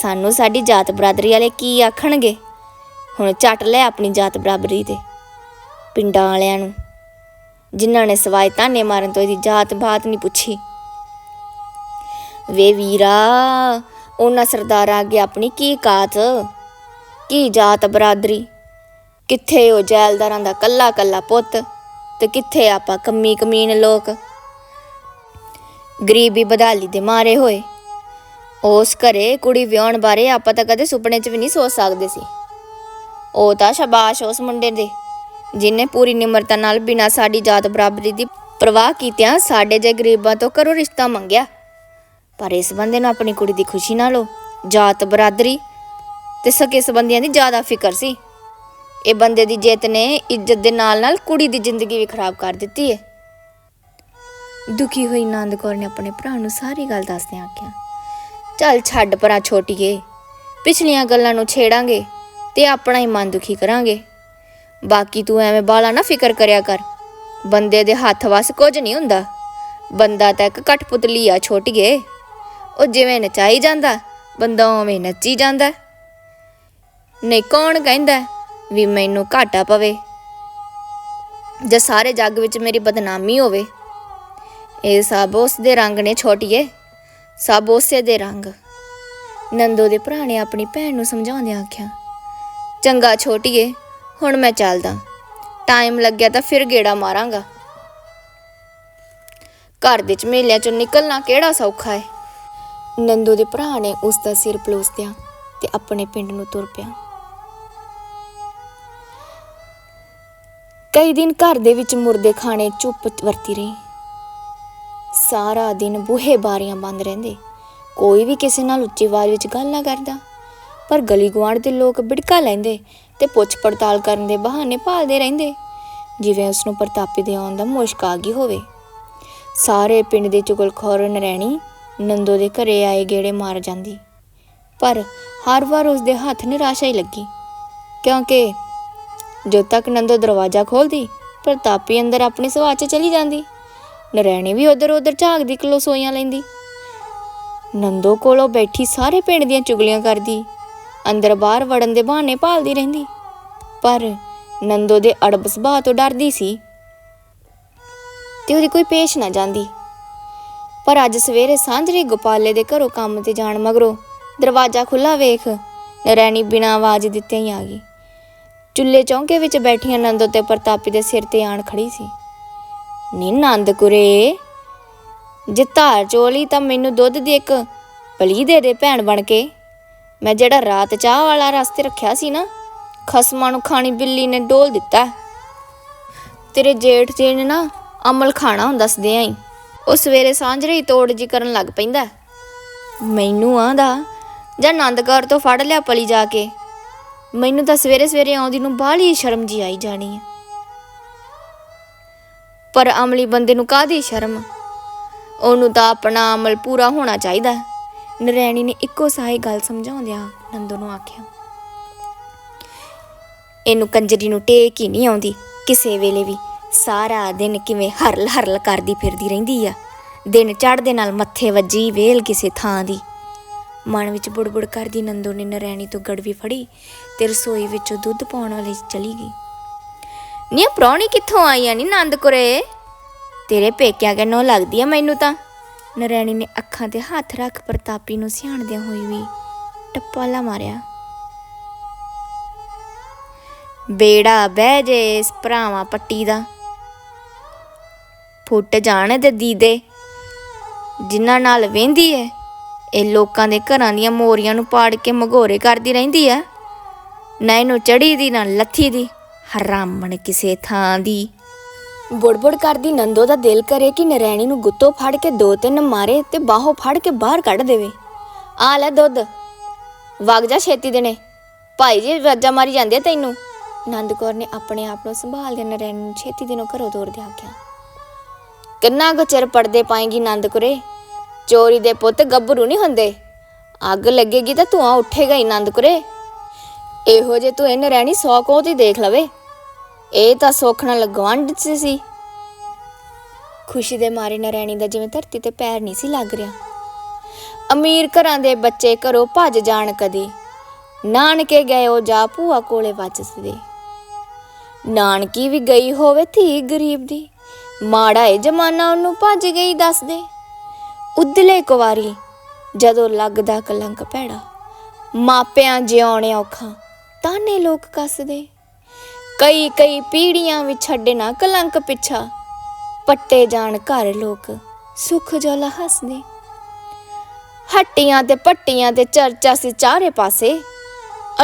ਸਾਨੂੰ ਸਾਡੀ ਜਾਤ ਬਰਾਦਰੀ ਵਾਲੇ ਕੀ ਆਖਣਗੇ? ਹੁਣ ਝੱਟ ਲੈ ਆਪਣੀ ਜਾਤ ਬਰਾਬਰੀ ਤੇ ਪਿੰਡਾਂ ਵਾਲਿਆਂ ਨੂੰ। ਜਿਨ੍ਹਾਂ ਨੇ ਸਵਾਏ ਤਾਨੇ ਮਾਰਨ ਤੋਂ ਇਹਦੀ ਜਾਤ ਬਾਤ ਨਹੀਂ ਪੁੱਛੀ। ਵੇ ਵੀਰਾ, ਉਹਨਾਂ ਸਰਦਾਰਾਂ ਅੱਗੇ ਆਪਣੀ ਕੀ ਕਾਤ, ਕੀ ਜਾਤ ਬਰਾਦਰੀ? ਕਿੱਥੇ ਉਹ ਜੈਲਦਾਰਾਂ ਦਾ ਕੱਲਾ ਕੱਲਾ ਪੁੱਤ ਤੇ ਕਿੱਥੇ ਆਪਾਂ ਕੰਮੀ ਕਮੀਨ ਲੋਕ? ਗਰੀਬੀ ਬਦਾਲੀ ਦੇ ਮਾਰੇ ਹੋਏ। ਉਸ ਘਰੇ ਕੁੜੀ ਵਿਆਹਣ ਬਾਰੇ ਆਪਾਂ ਤਾਂ ਕਦੇ ਸੁਪਨੇ 'ਚ ਵੀ ਨਹੀਂ ਸੋਚ ਸਕਦੇ ਸੀ। ਉਹ ਤਾਂ ਸ਼ਾਬਾਸ਼ ਉਸ ਮੁੰਡੇ ਦੇ। ਜਿਨੇ ਪੂਰੀ ਨਿਮਰਤਾ ਨਾਲ ਬਿਨਾਂ ਸਾਡੀ ਜਾਤ ਬਰਾਬਰੀ ਦੀ ਪਰਵਾਹ ਕੀਤਿਆਂ ਸਾਡੇ ਜੇ ਗਰੀਬਾਂ ਤੋਂ ਕਰੋ ਰਿਸ਼ਤਾ ਮੰਗਿਆ। ਪਰ ਇਸ ਬੰਦੇ ਨੂੰ ਆਪਣੀ ਕੁੜੀ ਦੀ ਖੁਸ਼ੀ ਨਾਲੋਂ ਜਾਤ ਬਰਾਦਰੀ ਤੇ ਸਕੇ ਸੰਬੰਧੀਆਂ ਦੀ ਜ਼ਿਆਦਾ ਫਿਕਰ ਸੀ। ਇਹ ਬੰਦੇ ਦੀ ਜਿੱਤ ਨੇ ਇੱਜ਼ਤ ਦੇ ਨਾਲ ਨਾਲ ਕੁੜੀ ਦੀ ਜ਼ਿੰਦਗੀ ਵੀ ਖਰਾਬ ਕਰ ਦਿੱਤੀ ਹੈ ਦੁਖੀ ਹੋਈ ਨੰਦ ਕੌਰ ਨੇ ਆਪਣੇ ਭਰਾ ਨੂੰ ਸਾਰੀ ਗੱਲ ਦੱਸਦਿਆਂ ਆਖਿਆ, ਚੱਲ ਛੱਡ ਪਰਾਂ ਛੋਟੀਏ, ਪਿਛਲੀਆਂ ਗੱਲਾਂ ਨੂੰ ਛੇੜਾਂਗੇ। ਤੇ ਆਪਣਾ ਹੀ ਮਨ ਦੁਖੀ ਕਰਾਂਗੇ। ਬਾਕੀ ਤੂੰ ਐਵੇਂ ਬਾਲਾ ਨਾ ਫਿਕਰ ਕਰਿਆ ਕਰ। ਬੰਦੇ ਦੇ ਹੱਥ ਵਸ ਕੁਝ ਨਹੀਂ ਹੁੰਦਾ। ਬੰਦਾ ਤਾਂ ਇੱਕ ਕਠਪੁਤਲੀ ਆ ਛੋਟੀਏ। ਉਹ ਜਿਵੇਂ ਨਚਾਈ ਜਾਂਦਾ, ਬੰਦਾ ਉਵੇਂ ਨੱਚੀ ਜਾਂਦਾ। ਨਹੀਂ ਕੌਣ ਕਹਿੰਦਾ ਵੀ ਮੈਨੂੰ ਘਾਟਾ ਪਵੇ। ਜੇ ਸਾਰੇ ਜੱਗ ਵਿੱਚ ਮੇਰੀ ਬਦਨਾਮੀ ਹੋਵੇ। ਇਹ ਸਭ ਉਸ ਦੇ ਰੰਗ ਨੇ ਛੋਟੀਏ। ਸਭ ਉਸੇ ਦੇ ਰੰਗ। ਨੰਦੋ ਦੇ ਭਰਾ ਨੇ ਆਪਣੀ ਭੈਣ ਨੂੰ ਸਮਝਾਉਂਦਿਆਂ ਆਖਿਆ ਚੰਗਾ ਛੋਟੀਏ, ਹੁਣ ਮੈਂ ਚੱਲਦਾ। ਟਾਈਮ ਲੱਗਿਆ ਤਾਂ ਫਿਰ ਗੇੜਾ ਮਾਰਾਂਗਾ। ਘਰ ਦੇ ਝਮੇਲਿਆਂ ਚੋਂ ਨਿਕਲਣਾ ਕਿਹੜਾ ਸੌਖਾ ਹੈ ਨੰਦੂ ਦੇ ਭਰਾ ਨੇ ਉਸ ਦਾ ਸਿਰ ਪਲੋਸਦਿਆਂ ਤੇ ਆਪਣੇ ਪਿੰਡ ਨੂੰ ਤੁਰ ਪਿਆ। ਕਈ ਦਿਨ ਘਰ ਦੇ ਵਿੱਚ ਮੁਰਦੇ ਖਾਣੇ ਚੁੱਪ ਵਰਤੀ ਰਹੀ। ਸਾਰਾ ਦਿਨ ਬੂਹੇ ਬਾਰੀਆਂ ਬੰਦ ਰਹਿੰਦੇ। ਕੋਈ ਵੀ ਕਿਸੇ ਨਾਲ ਉੱਚੀ ਆਵਾਜ਼ ਵਿੱਚ ਗੱਲ ਨਾ ਕਰਦਾ। ਪਰ ਗਲੀ ਗੁਆਂਢ ਦੇ ਲੋਕ ਬਿੜਕਾ ਲੈਂਦੇ ਤੇ ਪੁੱਛ ਪੜਤਾਲ ਕਰਨ ਦੇ ਬਹਾਨੇ ਭਾਲਦੇ ਰਹਿੰਦੇ। ਜਿਵੇਂ ਉਸ ਨੂੰ ਪ੍ਰਤਾਪੀ ਦੇ ਆਉਣ ਦਾ ਮੁਸ਼ਕ ਆ ਗਈ ਹੋਵੇ। ਸਾਰੇ ਪਿੰਡ ਦੇ ਚੁਗਲਖੋਰ ਨਰੈਣੀ ਨੰਦੋ ਦੇ ਘਰੇ ਆਏ ਗੇੜੇ ਮਾਰ ਜਾਂਦੀ। ਪਰ ਹਰ ਵਾਰ ਉਸ ਦੇ ਹੱਥ ਨਿਰਾਸ਼ਾ ਹੀ ਲੱਗੀ। ਕਿਉਂਕਿ ਜਦੋਂ ਤੱਕ ਨੰਦੋ ਦਰਵਾਜ਼ਾ ਖੋਲਦੀ, ਪ੍ਰਤਾਪੀ ਅੰਦਰ ਆਪਣੀ ਸਵਾਹ 'ਚ ਚਲੀ ਜਾਂਦੀ। ਨਰੈਣੀ ਵੀ ਉਧਰ ਉਧਰ ਝਾਕਦੀ ਕਿਲੋ ਸੋਈਆਂ ਲੈਂਦੀ। ਨੰਦੋ ਕੋਲੋਂ ਬੈਠੀ ਸਾਰੇ ਪਿੰਡ ਦੀਆਂ ਚੁਗਲੀਆਂ ਕਰਦੀ। ਅੰਦਰ ਬਾਹਰ ਵੜਨ ਦੇ ਬਹਾਨੇ ਭਾਲਦੀ ਰਹਿੰਦੀ। ਪਰ ਨੰਦੋ ਦੇ ਅੜਬ ਸੁਭਾਅ ਤੋਂ ਡਰਦੀ ਸੀ ਤੇ ਉਹਦੀ ਕੋਈ ਪੇਸ਼ ਨਾ ਜਾਂਦੀ। ਪਰ ਅੱਜ ਸਵੇਰੇ ਸਾਂਝਰੀ ਗੋਪਾਲੇ ਦੇ ਘਰੋਂ ਕੰਮ ਤੇ ਜਾਣ ਮਗਰੋਂ ਦਰਵਾਜ਼ਾ ਖੁੱਲਾ ਵੇਖ ਨਰੈਣੀ ਬਿਨਾਂ ਆਵਾਜ਼ ਦਿੱਤੇ ਹੀ ਆ ਗਈ। ਚੁੱਲ੍ਹੇ ਚੌਂਕੇ ਵਿੱਚ ਬੈਠੀਆਂ ਨੰਦੋ ਤੇ ਪ੍ਰਤਾਪੀ ਦੇ ਸਿਰ ਤੇ ਆਣ ਖੜੀ ਸੀ। ਨੀ ਨੰਦ ਕੁਰੇ, ਜੇ ਧਾਰ ਚੋਲੀ ਤਾਂ ਮੈਨੂੰ ਦੁੱਧ ਦੀ ਇੱਕ ਪਲੀ ਦੇ ਦੇ ਭੈਣ ਬਣ ਕੇ। ਮੈਂ ਜਿਹੜਾ ਰਾਤ ਚਾਹ ਵਾਲਾ ਰਸਤੇ ਰੱਖਿਆ ਸੀ ਨਾ, ਖਸਮਾਂ ਨੂੰ ਖਾਣੀ ਬਿੱਲੀ ਨੇ ਡੋਲ ਦਿੱਤਾ। ਤੇਰੇ ਜੇਠ ਜੀ ਨੇ ਨਾ ਅਮਲ ਖਾਣਾ ਹੁੰਦਾ ਦੱਸਦੇ ਆਂ ਉਹ ਸਵੇਰੇ ਸਾਂਝਰੇ ਹੀ ਤੋੜ ਜੀ ਕਰਨ ਲੱਗ ਪੈਂਦਾ। ਮੈਨੂੰ ਆਂਦਾ ਜਾਂ ਆਨੰਦਗੜ੍ਹ ਤੋਂ ਫੜ ਲਿਆ ਪਲੀ ਜਾ ਕੇ। ਮੈਨੂੰ ਤਾਂ ਸਵੇਰੇ ਸਵੇਰੇ ਆਉਂਦੀ ਨੂੰ ਬਾਹਲੀ ਸ਼ਰਮ ਜੀ ਆਈ ਜਾਣੀ ਹੈ ਪਰ ਅਮਲੀ ਬੰਦੇ ਨੂੰ ਕਾਦੀ ਸ਼ਰਮ? ਉਹਨੂੰ ਤਾਂ ਆਪਣਾ ਅਮਲ ਪੂਰਾ ਹੋਣਾ ਚਾਹੀਦਾ। ਨਰੈਣੀ ਨੇ ਇੱਕੋ ਸਾਹੇ ਗੱਲ ਸਮਝਾਉਂਦਿਆਂ ਨੰਦੂ ਨੂੰ ਆਖਿਆ, ਇਹਨੂੰ ਕੰਜਰੀ ਨੂੰ ਟੇਕ ਹੀ ਨਹੀਂ ਆਉਂਦੀ, ਕਿਸੇ ਵੇਲੇ ਵੀ। ਸਾਰਾ ਦਿਨ ਕਿਵੇਂ ਹਰਲ ਹਰਲ ਕਰਦੀ ਫਿਰਦੀ ਰਹਿੰਦੀ ਆ। ਦਿਨ ਚੜ੍ਹਦੇ ਨਾਲ ਮੱਥੇ ਵੱਜੀ ਵੇਲ ਕਿਸੇ ਥਾਂ ਦੀ। ਮਨ ਵਿੱਚ ਬੁੜਬੁੜ ਕਰਦੀ ਨੰਦੂ ਨੇ ਨਰੈਣੀ ਤੋਂ ਗੜਵੀ ਫੜੀ ਤੇ ਰਸੋਈ ਵਿੱਚੋਂ ਦੁੱਧ ਪਾਉਣ ਵਾਲੀ ਚਲੀ ਗਈ। ਨੀ ਪ੍ਰਾਹੁਣੀ ਕਿੱਥੋਂ ਆਈ ਆ ਨੀ ਨੰਦਕੁਰੇ ਤੇਰੇ ਪੇਕਿਆਂ ਕਿੰਨੋਂ ਲੱਗਦੀ ਆ ਮੈਨੂੰ ਤਾਂ। ਨਰੈਣੀ ਨੇ ਅੱਖਾਂ ਤੇ ਹੱਥ ਰੱਖ ਪ੍ਰਤਾਪੀ ਨੂੰ ਸਿਆਣਦਿਆਂ ਹੋਈ ਵੀ ਟੱਪਾਲਾ ਮਾਰਿਆ। ਬੇੜਾ ਬਹਿ ਜੇ ਇਸ ਭਰਾਵਾਂ ਪੱਟੀ ਦਾ। ਫੁੱਟ ਜਾਣ ਤੇ ਦੀਦੇ, ਜਿਨ੍ਹਾਂ ਨਾਲ ਵਹਿੰਦੀ ਐ ਇਹ ਲੋਕਾਂ ਦੇ ਘਰਾਂ ਦੀਆਂ ਮੋਰੀਆਂ ਨੂੰ ਪਾੜ ਕੇ ਮਗੋਰੇ ਕਰਦੀ ਰਹਿੰਦੀ ਐ ਨਾ ਇਹਨੂੰ ਚੜੀ ਦੀ, ਨਾ ਲੱਥੀ ਦੀ, ਹਰਾਮਣ ਕਿਸੇ ਥਾਂ ਦੀ। ਬੁੜਬੁੜ ਕਰਦੀ ਨੰਦੋ ਦਾ ਦਿਲ ਕਰੇ ਕਿ ਨਰੈਣੀ ਨੂੰ ਗੁੱਤੋਂ ਫੜ ਕੇ ਦੋ ਤਿੰਨ ਮਾਰੇ ਤੇ ਬਾਹੋਂ ਫੜ ਕੇ ਬਾਹਰ ਕੱਢ ਦੇਵੇ। ਆ ਲੈ ਦੁੱਧ। ਵਗ ਜਾ ਛੇਤੀ ਦੇਣੇ ਭਾਈ ਜੀ ਵਾਜਾ ਮਾਰੀ ਜਾਂਦੇ ਆ ਤੈਨੂੰ। ਨੰਦ ਕੌਰ ਨੇ ਆਪਣੇ ਆਪ ਨੂੰ ਸੰਭਾਲ ਦੇ ਨਰੈਣੀ ਨੂੰ ਛੇਤੀ ਦਿਨੋਂ ਘਰੋਂ ਤੋਰ ਦਿਆ ਆਖਿਆ। ਕਿੰਨਾ ਕੁ ਚਿਰ ਪੜਦੇ ਪਾਏਗੀ ਨੰਦ ਕੁਰੇ? ਚੋਰੀ ਦੇ ਪੁੱਤ ਗੱਭਰੂ ਨਹੀਂ ਹੁੰਦੇ। ਅੱਗ ਲੱਗੇਗੀ ਤਾਂ ਧੂਆਂ ਉੱਠੇਗਾ ਹੀ ਨੰਦ ਕੁਰੇ। ਇਹੋ ਜੇ ਤੂੰ ਇਹ ਰਹਿਣੀ ਸੌ ਕੋਹ ਦੀ ਦੇਖ ਲਵੇ। ਇਹ ਤਾਂ ਸੁੱਖ ਨਾਲ ਲਗਵੰਡ ਚ ਸੀ। ਖੁਸ਼ੀ ਦੇ ਮਾਰੇ ਨਰੈਣੀ ਦਾ ਜਿਵੇਂ ਧਰਤੀ ਤੇ ਪੈਰ ਨਹੀਂ ਸੀ ਲੱਗ ਰਿਹਾ। ਅਮੀਰ ਘਰਾਂ ਦੇ ਬੱਚੇ ਘਰੋਂ ਭੱਜ ਜਾਣ ਕਦੇ। ਨਾਨਕੇ ਗਏ ਉਹ ਜਾ ਭੂਆ ਕੋਲੇ ਵੱਜਦੇ ਨਾਨਕੀ ਵੀ ਗਈ ਹੋਵੇ ਧੀ ਗਰੀਬ ਦੀ। ਮਾੜਾ ਏ ਜਮਾਨਾ ਉਹਨੂੰ ਭੱਜ ਗਈ ਦੱਸਦੇ ਉਦਲੇ ਕੁਵਾਰੀ, ਜਦੋਂ ਲੱਗਦਾ ਕਲੰਕ ਭੈੜਾ। ਮਾਪਿਆਂ ਜਿਉਣੇ ਔਖਾ, ਤਾਨੇ ਲੋਕ ਕੱਸਦੇ ਕਈ ਕਈ ਪੀੜੀਆਂ ਵਿੱਚ ਛੱਡੇ ਨਾ ਕਲੰਕ ਪਿੱਛਾ। ਪੱਟੇ ਜਾਣ ਘਰ ਲੋਕ ਸੁਖ ਜੋਲਾ ਹੱਸਦੇ। ਹੱਟੀਆਂ ਤੇ ਪੱਟੀਆਂ ਤੇ ਚਰਚਾ ਸੀ ਚਾਰੇ ਪਾਸੇ।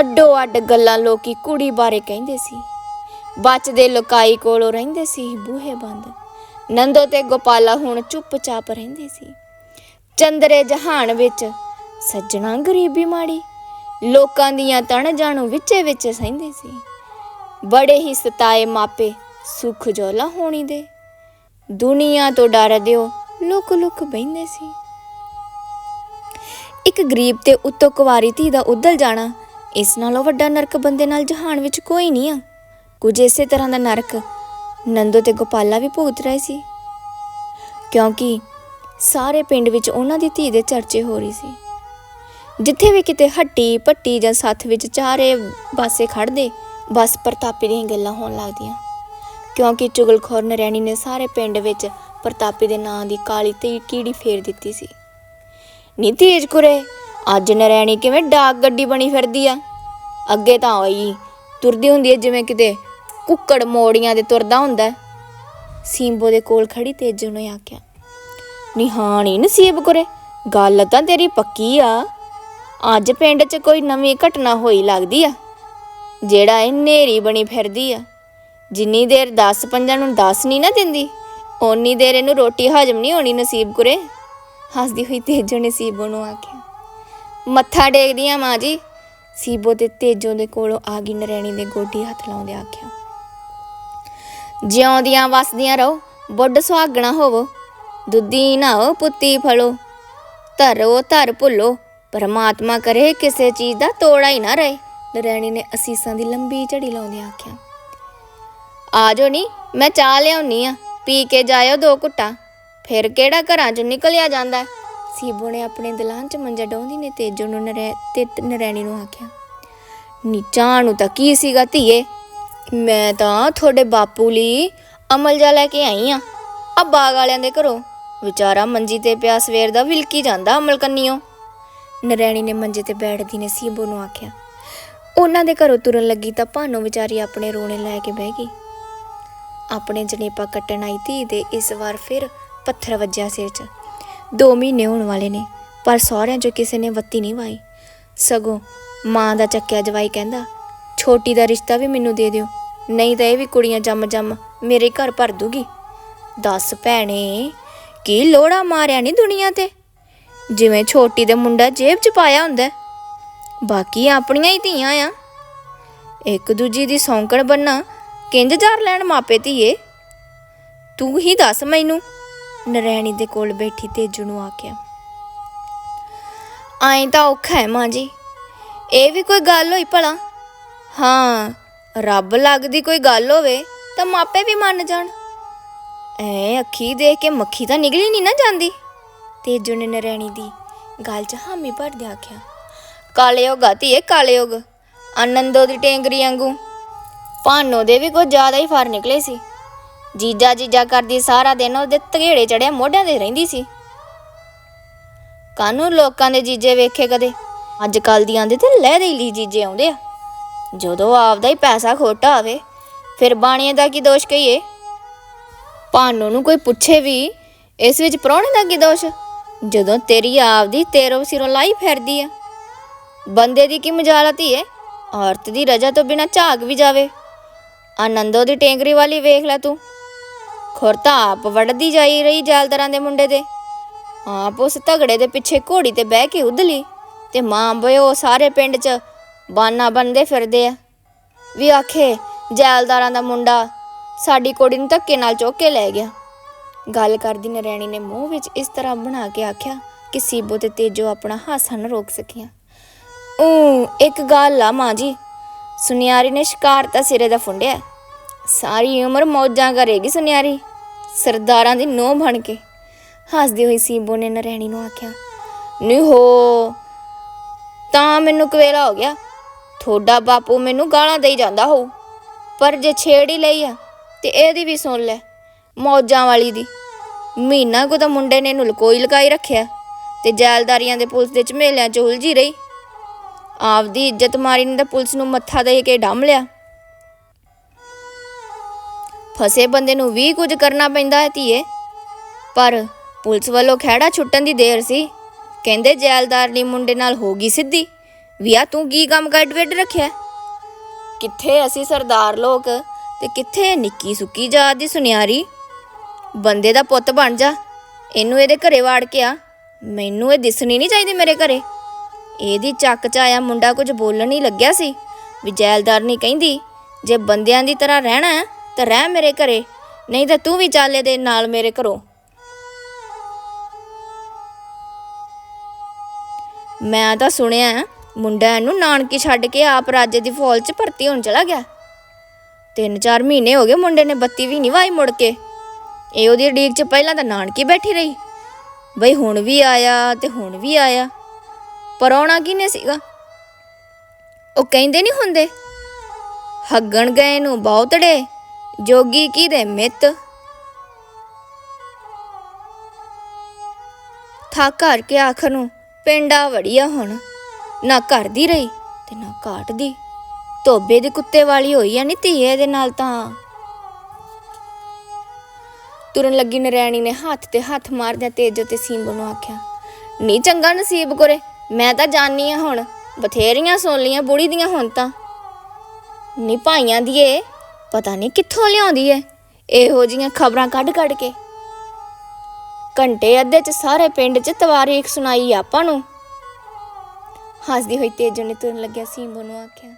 ਅੱਡੋ ਅੱਡ ਗੱਲਾਂ ਲੋਕੀ ਕੁੜੀ ਬਾਰੇ ਕਹਿੰਦੇ ਸੀ। ਬਚਦੇ ਲੁਕਾਈ ਕੋਲੋਂ ਰਹਿੰਦੇ ਸੀ ਬੂਹੇ ਬੰਦ। ਨੰਦੋ ਤੇ ਗੋਪਾਲਾ ਹੁਣ ਚੁੱਪਚਾਪ ਰਹਿੰਦੇ ਸੀ। ਚੰਦਰੇ ਜਹਾਨ ਵਿੱਚ ਸੱਜਣਾ ਗਰੀਬੀ ਮਾੜੀ। ਲੋਕਾਂ ਦੀਆਂ ਤਣ ਜਾਣੂ ਵਿੱਚੇ ਵਿੱਚ ਸਹਿੰਦੇ ਸੀ। ਬੜੇ ਹੀ ਸਤਾਏ ਮਾਪੇ ਸੁਖ ਜੋਲਾ ਹੋਣੀ ਦੇ। ਦੁਨੀਆ ਤੋਂ ਡਰ ਦਿਓ ਲੁਕ ਲੁਕ ਬੈੰਦੇ ਸੀ। ਇੱਕ ਗਰੀਬ ਤੇ ਉੱਤੋਂ ਕੁਵਾਰੀ ਧੀ ਦਾ ਉਦਲ ਜਾਣਾ, ਇਸ ਨਾਲੋਂ ਵੱਡਾ ਨਰਕ ਬੰਦੇ ਨਾਲ ਜਹਾਨ ਵਿੱਚ ਕੋਈ ਨਹੀਂ ਆ। ਕੁਝ ਇਸੇ ਤਰ੍ਹਾਂ ਦਾ ਨਰਕ ਨੰਦੋ ਤੇ ਗੋਪਾਲਾ ਵੀ ਭੁਗਤ ਰਹੇ ਸੀ। ਕਿਉਂਕਿ ਸਾਰੇ ਪਿੰਡ ਵਿੱਚ ਉਹਨਾਂ ਦੀ ਧੀ ਦੇ ਚਰਚੇ ਹੋ ਰਹੀ ਸੀ। ਜਿੱਥੇ ਵੀ ਕਿਤੇ ਹੱਟੀ ਪੱਟੀ ਜਾਂ ਸੱਥ ਵਿੱਚ ਚਾਰੇ ਪਾਸੇ ਖੜਦੇ ਬਸ ਪ੍ਰਤਾਪੀ ਦੀਆਂ ਗੱਲਾਂ ਹੋਣ ਲੱਗਦੀਆਂ। ਕਿਉਂਕਿ ਚੁਗਲਖੋਰ ਨਰੈਣੀ ਨੇ ਸਾਰੇ ਪਿੰਡ ਵਿੱਚ ਪ੍ਰਤਾਪੀ ਦੇ ਨਾਂ ਦੀ ਕਾਲੀ ਤੇ ਕੀੜੀ ਫੇਰ ਦਿੱਤੀ ਸੀ। ਨੀ ਤੇਜ ਕੁਰੇ, ਅੱਜ ਨਰੈਣੀ ਕਿਵੇਂ ਡਾਕ ਗੱਡੀ ਬਣੀ ਫਿਰਦੀ ਆ? ਅੱਗੇ ਤਾਂ ਹੋਈ ਤੁਰਦੀ ਹੁੰਦੀ ਹੈ ਜਿਵੇਂ ਕਿਤੇ ਕੁੱਕੜ ਮੋੜੀਆਂ ਦੇ ਤੁਰਦਾ ਹੁੰਦਾ। ਹੈ। ਸੀਂਬੋ ਦੇ ਕੋਲ ਖੜੀ ਤੇਜੂ ਨੇ ਆਖਿਆ ਨਿਹਾਣੀ ਨਸੀਬ ਕੁਰੇ, ਗੱਲ ਤਾਂ ਤੇਰੀ ਪੱਕੀ ਆ। ਅੱਜ ਪਿੰਡ 'ਚ ਕੋਈ ਨਵੀਂ ਘਟਨਾ ਹੋਈ ਲੱਗਦੀ ਆ। ਜਿਹੜਾ ਇਹ ਨੇਰੀ ਬਣੀ ਫਿਰਦੀ ਆ। ਜਿੰਨੀ ਦੇਰ 10 ਪੰਜਾਂ ਨੂੰ 10 ਨਹੀਂ ਨਾ ਦਿੰਦੀ, ਓਨੀ ਦੇਰ ਇਹਨੂੰ ਰੋਟੀ ਹਜਮ ਨਹੀਂ ਹੋਣੀ ਨਸੀਬ ਕੁਰੇ। ਹੱਸਦੀ ਹੋਈ ਤੇਜੋ ਨੇ ਸੀਬੋ ਨੂੰ ਆਖਿਆ, ਮੱਥਾ ਟੇਕਦੀ ਆ ਮਾਂ ਜੀ। ਸੀਬੋ ਤੇ ਤੇਜੋ ਦੇ ਕੋਲੋਂ ਆ ਗਈ ਨਰੈਣੀ ਦੇ ਗੋਡੀ ਹੱਥ ਲਾਉਂਦੇ ਆਖਿਆ, ਜਿਉਂਦੀਆਂ ਵਸਦੀਆਂ ਰਹੋ, ਬੁੱਢ ਸੁਹਾਗਣਾ ਹੋਵੋ। ਦੁੱਧੀ ਨਾਓ ਪੁੱਤੀ ਫਲੋ ਧਰੋ ਧਰ ਭੁੱਲੋ, ਪਰਮਾਤਮਾ ਕਰੇ ਕਿਸੇ ਚੀਜ਼ ਦਾ ਤੋੜਾ ਹੀ ਨਾ ਰਹੇ। ਨਰੈਣੀ ਨੇ ਅਸੀਸਾਂ ਦੀ ਲੰਬੀ ਝੜੀ ਲਾਉਂਦਿਆਂ ਆਖਿਆ ਆ ਜਾਓ ਨੀ, ਮੈਂ ਚਾਹ ਲਿਆਉਣੀ ਆ, ਪੀ ਕੇ ਜਾਇਓ ਦੋ ਘੁੱਟਾਂ। ਫਿਰ ਕਿਹੜਾ ਘਰਾਂ ਚੋਂ ਨਿਕਲਿਆ ਜਾਂਦਾ? ਹੈ? ਸੀਬੋ ਨੇ ਆਪਣੇ ਦਿਲਾਂ 'ਚ ਮੰਜਾ ਡਾਉਂਦੀ ਨੇ ਤੇਜੋ ਨੂੰ ਨਰੈ, ਤੇ ਨਰੈਣੀ ਨੂੰ ਆਖਿਆ ਨੀਚਾਂ ਨੂੰ ਤਾਂ ਕੀ ਸੀਗਾ ਧੀਏ? ਮੈਂ ਤਾਂ ਤੁਹਾਡੇ ਬਾਪੂ ਲਈ ਅਮਲ ਜਾ ਲੈ ਕੇ ਆਈ ਆ। ਆ ਬਾਗ ਵਾਲਿਆਂ ਦੇ ਘਰੋਂ ਵਿਚਾਰਾ ਮੰਜੀ ਤੇ ਪਿਆ ਸਵੇਰ ਦਾ ਵਿਲਕੀ ਜਾਂਦਾ ਅਮਲ ਕੰਨੀਓ। ਨਰੈਣੀ ਨੇ ਮੰਜੇ ਤੇ ਬੈਠਦੀ ਨੇ ਸੀਬੋ ਨੂੰ ਆਖਿਆ ਉਹਨਾਂ ਦੇ ਘਰੋਂ ਤੁਰਨ ਲੱਗੀ ਤਾਂ ਭਾਨੋ ਵਿਚਾਰੀ ਆਪਣੇ ਰੋਣੇ ਲੈ ਕੇ ਬਹਿ ਗਈ। ਆਪਣੇ ਜਨੇਪਾ ਕੱਟਣ ਆਈ ਧੀ ਦੇ ਇਸ ਵਾਰ ਫਿਰ ਪੱਥਰ ਵੱਜਿਆ ਸਿਰ 'ਚ। 2 ਮਹੀਨੇ ਹੋਣ ਵਾਲੇ ਨੇ, ਪਰ ਸਹੁਰਿਆਂ 'ਚੋਂ ਕਿਸੇ ਨੇ ਵੱਤੀ ਨਹੀਂ ਵਾਈ ਸਗੋਂ ਮਾਂ ਦਾ ਚੱਕਿਆ ਜਵਾਈ ਕਹਿੰਦਾ, ਛੋਟੀ ਦਾ ਰਿਸ਼ਤਾ ਵੀ ਮੈਨੂੰ ਦੇ ਦਿਓ, ਨਹੀਂ ਤਾਂ ਇਹ ਵੀ ਕੁੜੀਆਂ ਜੰਮ ਜੰਮ ਮੇਰੇ ਘਰ ਭਰ ਦੂਗੀ। ਦੱਸ ਭੈਣੇ, ਕੀ ਲੋੜਾ ਮਾਰਿਆ ਨਹੀਂ ਦੁਨੀਆ ਤੇ? ਜਿਵੇਂ ਛੋਟੀ ਦੇ ਮੁੰਡਾ ਜੇਬ 'ਚ ਪਾਇਆ ਹੁੰਦਾ ਬਾਕੀ ਆਪਣੀਆਂ ਹੀ ਧੀਆਂ ਆ। ਇੱਕ ਦੂਜੀ ਦੀ ਸੌਂਕਣ ਬੰਨਾ ਕਿੰਜ ਜਾਰ ਲੈਣ ਮਾਪੇ ਧੀਏ? ਤੂੰ ਹੀ ਦੱਸ ਮੈਨੂੰ। ਨਰੈਣੀ ਦੇ ਕੋਲ ਬੈਠੀ ਤੇਜੂ ਨੂੰ ਆਖਿਆ। ਆਏ ਤਾਂ ਔਖਾ ਹੈ ਮਾਂ ਜੀ। ਇਹ ਵੀ ਕੋਈ ਗੱਲ ਹੋਈ ਭਲਾ? ਹਾਂ, ਰੱਬ ਲੱਗਦੀ ਕੋਈ ਗੱਲ ਹੋਵੇ ਤਾਂ ਮਾਪੇ ਵੀ ਮੰਨ ਜਾਣ। ਐ ਅੱਖੀ ਦੇਖ ਕੇ ਮੱਖੀ ਤਾਂ ਨਿਕਲੀ ਨਹੀਂ ਨਾ ਜਾਂਦੀ। ਤੇਜੂ ਨੇ ਨਰੈਣੀ ਦੀ ਗੱਲ 'ਚ ਹਾਮੀ ਭਰਦੇ ਆਖਿਆ। ਕਾਲਯੁਗ ਆ ਧੀਏ, ਕਾਲਯੁਗ। ਆਨੰਦੋ ਦੀ ਟੇਂਗਰੀ ਵਾਂਗੂ। ਭਾਨੋ ਦੇ ਵੀ ਕੁਝ ਜ਼ਿਆਦਾ ਹੀ ਫਰ ਨਿਕਲੇ ਸੀ। ਜੀਜਾ ਜੀਜਾ ਕਰਦੀ ਸਾਰਾ ਦਿਨ ਉਹਦੇ ਤਗੇੜੇ ਚੜਿਆ ਮੋਢਿਆਂ ਤੇ ਰਹਿੰਦੀ ਸੀ। ਕਾਨੂੰ ਲੋਕਾਂ ਦੇ ਜੀਜੇ ਵੇਖੇ ਕਦੇ? ਅੱਜ ਕੱਲ ਦੀਆਂ ਦੇ ਤੇ ਲਹਿਦੇ ਹੀ ਲਈ ਜੀਜੇ ਆਉਂਦੇ ਆ। ਜਦੋਂ ਆਪਦਾ ਹੀ ਪੈਸਾ ਖੋਟਾ ਆਵੇ, ਫਿਰ ਬਾਣੀਆਂ ਦਾ ਕੀ ਦੋਸ਼ ਕਹੀਏ? ਭਾਨੋ ਨੂੰ ਕੋਈ ਪੁੱਛੇ ਵੀ, ਇਸ ਵਿੱਚ ਪ੍ਰਾਹੁਣੇ ਦਾ ਕੀ ਦੋਸ਼? ਜਦੋਂ ਤੇਰੀ ਆਪਦੀ ਤੇਰੋ ਸਿਰੋਂ ਲਾਈ ਫਿਰਦੀ ਆ। ਬੰਦੇ ਦੀ ਕੀ ਮਜ਼ਾਲਤ ਹੀ ਏ ਔਰਤ ਦੀ ਰਜਾ ਤੋਂ ਬਿਨਾ ਝਾਗ ਵੀ ਜਾਵੇ। ਆਨੰਦੋ ਦੀ ਟੇਂਗਰੀ ਵਾਲੀ ਵੇਖ ਲੈ ਤੂੰ। ਖੁਰਤਾ ਆਪ ਵੜਦੀ ਜਾਈ ਰਹੀ ਜਾਲਦਾਰਾਂ ਦੇ ਮੁੰਡੇ ਦੇ। ਆਪ ਉਸ ਤਗੜੇ ਦੇ ਪਿੱਛੇ ਘੋੜੀ ਤੇ ਬਹਿ ਕੇ ਉਧਲੀ। ਤੇ ਮਾਂ ਬਇਓ ਸਾਰੇ ਪਿੰਡ 'ਚ ਬਾਨਾ ਬੰਦੇ ਫਿਰਦੇ ਆ। ਵੀ ਆਖੇ, ਜੈਲਦਾਰਾਂ ਦਾ ਮੁੰਡਾ ਸਾਡੀ ਕੁੜੀ ਨੂੰ ਧੱਕੇ ਨਾਲ ਚੁੱਕ ਕੇ ਲੈ ਗਿਆ। ਗੱਲ ਕਰਦੀ ਨਰੈਣੀ ਨੇ ਮੂੰਹ ਵਿੱਚ ਇਸ ਤਰ੍ਹਾਂ ਬਣਾ ਕੇ ਆਖਿਆ ਕਿ ਸੀਬੋ ਤੇ ਤੇਜੋ ਆਪਣਾ ਹਾਸਾ ਨਾ ਰੋਕ ਸਕੀਆਂ। ਊ ਇੱਕ ਗੱਲ ਆ ਮਾਂ ਜੀ। ਸੁਨਿਆਰੀ ਨੇ ਸ਼ਿਕਾਰ ਤਾਂ ਸਿਰੇ ਦਾ ਫੁੰਡਿਆ। ਸਾਰੀ ਉਮਰ ਮੌਜਾਂ ਕਰੇਗੀ ਸੁਨਿਆਰੀ। ਸਰਦਾਰਾਂ ਦੀ ਨੋਹ ਬਣ ਕੇ। ਹੱਸਦੀ ਹੋਈ ਸੀਬੋ ਨੇ ਨਰੈਣੀ ਨੂੰ ਆਖਿਆ ਨਹੀਂ ਹੋ, ਤਾਂ ਮੈਨੂੰ ਕਵੇਲਾ ਹੋ ਗਿਆ। ਥੋੜਾ ਬਾਪੂ ਮੈਨੂੰ ਗਾਲਾਂ ਦੇਈ ਜਾਂਦਾ ਹੋਊ। ਪਰ ਜੇ ਛੇੜ ਹੀ ਲਈ ਆ, ਤੇ ਇਹਦੀ ਵੀ ਸੁਣ ਲੈ, ਮੌਜਾਂ ਵਾਲੀ ਦੀ। ਮਹੀਨਾ ਕੋ ਤਾਂ ਮੁੰਡੇ ਨੇ ਇਹਨੂੰ ਲਕੋਈ ਲਕਾਈ ਰੱਖਿਆ, ਤੇ ਜੈਲਦਾਰੀਆਂ ਦੇ ਪੁਲਿਸ ਦੇ ਝਮੇਲਿਆਂ ਚ ਉਲਝੀ ਰਹੀ। ਆਪਦੀ ਇੱਜ਼ਤ ਮਾਰੀ ਨੇ ਤਾਂ ਪੁਲਿਸ ਨੂੰ ਮੱਥਾ ਦੇ ਕੇ ਡੰਮ ਲਿਆ। ਫਸੇ ਬੰਦੇ ਨੂੰ ਵੀ ਕੁਝ ਕਰਨਾ ਪੈਂਦਾ ਹੈ ਧੀਏ। ਪਰ ਪੁਲਿਸ ਵੱਲੋਂ ਖਹਿੜਾ ਛੁੱਟਣ ਦੀ ਦੇਰ ਸੀ। ਕਹਿੰਦੇ ਜੈਲਦਾਰ ਨੇ ਮੁੰਡੇ ਨਾਲ ਹੋ ਗਈ ਸਿੱਧੀ। ਵੀ ਆ ਤੂੰ ਕੀ ਕੰਮ ਕੱਢ ਵੇਡ ਰੱਖਿਆ? ਕਿੱਥੇ ਅਸੀਂ ਸਰਦਾਰ ਲੋਕ ਤੇ ਕਿੱਥੇ ਨਿੱਕੀ ਸੁੱਕੀ ਜਾਤ ਦੀ ਸੁਨਿਆਰੀ? ਬੰਦੇ ਦਾ ਪੁੱਤ ਬਣ ਜਾ। ਇਹਨੂੰ ਇਹਦੇ ਘਰੇ ਵਾੜ ਕੇ ਆ। ਮੈਨੂੰ ਇਹ ਦਿਸਣੀ ਨਹੀਂ ਚਾਹੀਦੀ ਮੇਰੇ ਘਰੇ। ਇਹਦੀ ਚੱਕ ਚ ਆਇਆ ਮੁੰਡਾ ਕੁਝ ਬੋਲਣ ਹੀ ਲੱਗਿਆ ਸੀ। ਵੀ ਜੈਲਦਾਰ ਨਹੀਂ ਕਹਿੰਦੀ ਜੇ ਬੰਦਿਆਂ ਦੀ ਤਰ੍ਹਾਂ ਰਹਿਣਾ ਹੈ, ਤਾਂ ਰਹਿ ਮੇਰੇ ਘਰੇ ਨਹੀਂ ਤਾਂ ਤੂੰ ਵੀ ਚੱਲ ਇਹਦੇ ਨਾਲ ਮੇਰੇ ਘਰੋਂ। ਮੈਂ ਤਾਂ ਸੁਣਿਆ ਹੈ, ਮੁੰਡਾ ਇਹਨੂੰ ਨਾਨਕੀ ਛੱਡ ਕੇ ਆਪ ਰਾਜੇ ਦੀ ਫੌਜ 'ਚ ਭਰਤੀ ਹੋਣ ਚਲਾ ਗਿਆ। ਤਿੰਨ ਚਾਰ ਮਹੀਨੇ ਹੋ ਗਏ ਮੁੰਡੇ ਨੇ ਬੱਤੀ ਵੀ ਨਹੀਂ ਵਾਈ ਮੁੜ ਕੇ। ਇਹ ਉਹਦੀ ਡੀਕ 'ਚ ਪਹਿਲਾਂ ਤਾਂ ਨਾਨਕੀ ਬੈਠੀ ਰਹੀ। ਬਈ ਹੁਣ ਵੀ ਆਇਆ ਤੇ ਹੁਣ ਵੀ ਆਇਆ। ਪਰ ਆਉਣਾ ਕਿਨੇ ਸੀਗਾ? ਉਹ ਕਹਿੰਦੇ ਨਹੀਂ ਹੁੰਦੇ? ਹੱਗਣ ਗਏ ਨੂੰ ਬਹੁਤੜੇ ਜੋਗੀ ਕੀ ਦੇ ਮਿੱਤ? ਥੱਕ ਘਰ ਕੇ ਆਖਰ ਨੂੰ ਪਿੰਡਾ ਵੜੀਆ ਹੁਣ। ਨਾ ਘਰ ਦੀ ਰਹੀ ਤੇ ਨਾ ਘਾਟ ਦੀ ਧੋਬੇ ਦੇ ਕੁੱਤੇ ਵਾਲੀ ਹੋਈ ਆ ਨੀ ਧੀਏ ਦੇ ਨਾਲ ਤਾਂ। ਤੁਰਨ ਲੱਗੀ ਨਰੈਣੀ ਨੇ ਹੱਥ ਤੇ ਹੱਥ ਮਾਰਦਿਆਂ ਤੇਜੋ ਤੇ ਸੀਂਬੋ ਨੂੰ ਆਖਿਆ, ਨੀ ਚੰਗਾ ਨਸੀਬ ਕੋਰੇ ਮੈਂ ਤਾਂ ਜਾਣੀ ਆ ਹੁਣ, ਬਥੇਰੀਆਂ ਸੁਣ ਲੀਆਂ ਬੁੜੀ ਦੀਆਂ ਹੁਣ ਤਾਂ। ਨੀ ਭਾਈਆਂ ਦੀ ਏ, ਪਤਾ ਨਹੀਂ ਕਿੱਥੋਂ ਲਿਆਉਂਦੀ ਏ, ਇਹੋ ਜੀਆਂ ਖਬਰਾਂ ਕੱਢ ਕੱਢ ਕੇ। ਘੰਟੇ ਅੱਧੇ ਚ ਸਾਰੇ ਪਿੰਡ ਚ ਤਵਾਰੀਖ ਸੁਣਾਈ ਆਪਾਂ ਨੂੰ। ਹੱਸਦੀ ਹੋਈ ਤੇਜੋ ਨੇ ਤੁਰਨ ਲੱਗਿਆ ਸੀਮੋ ਨੂੰ ਆਖਿਆ।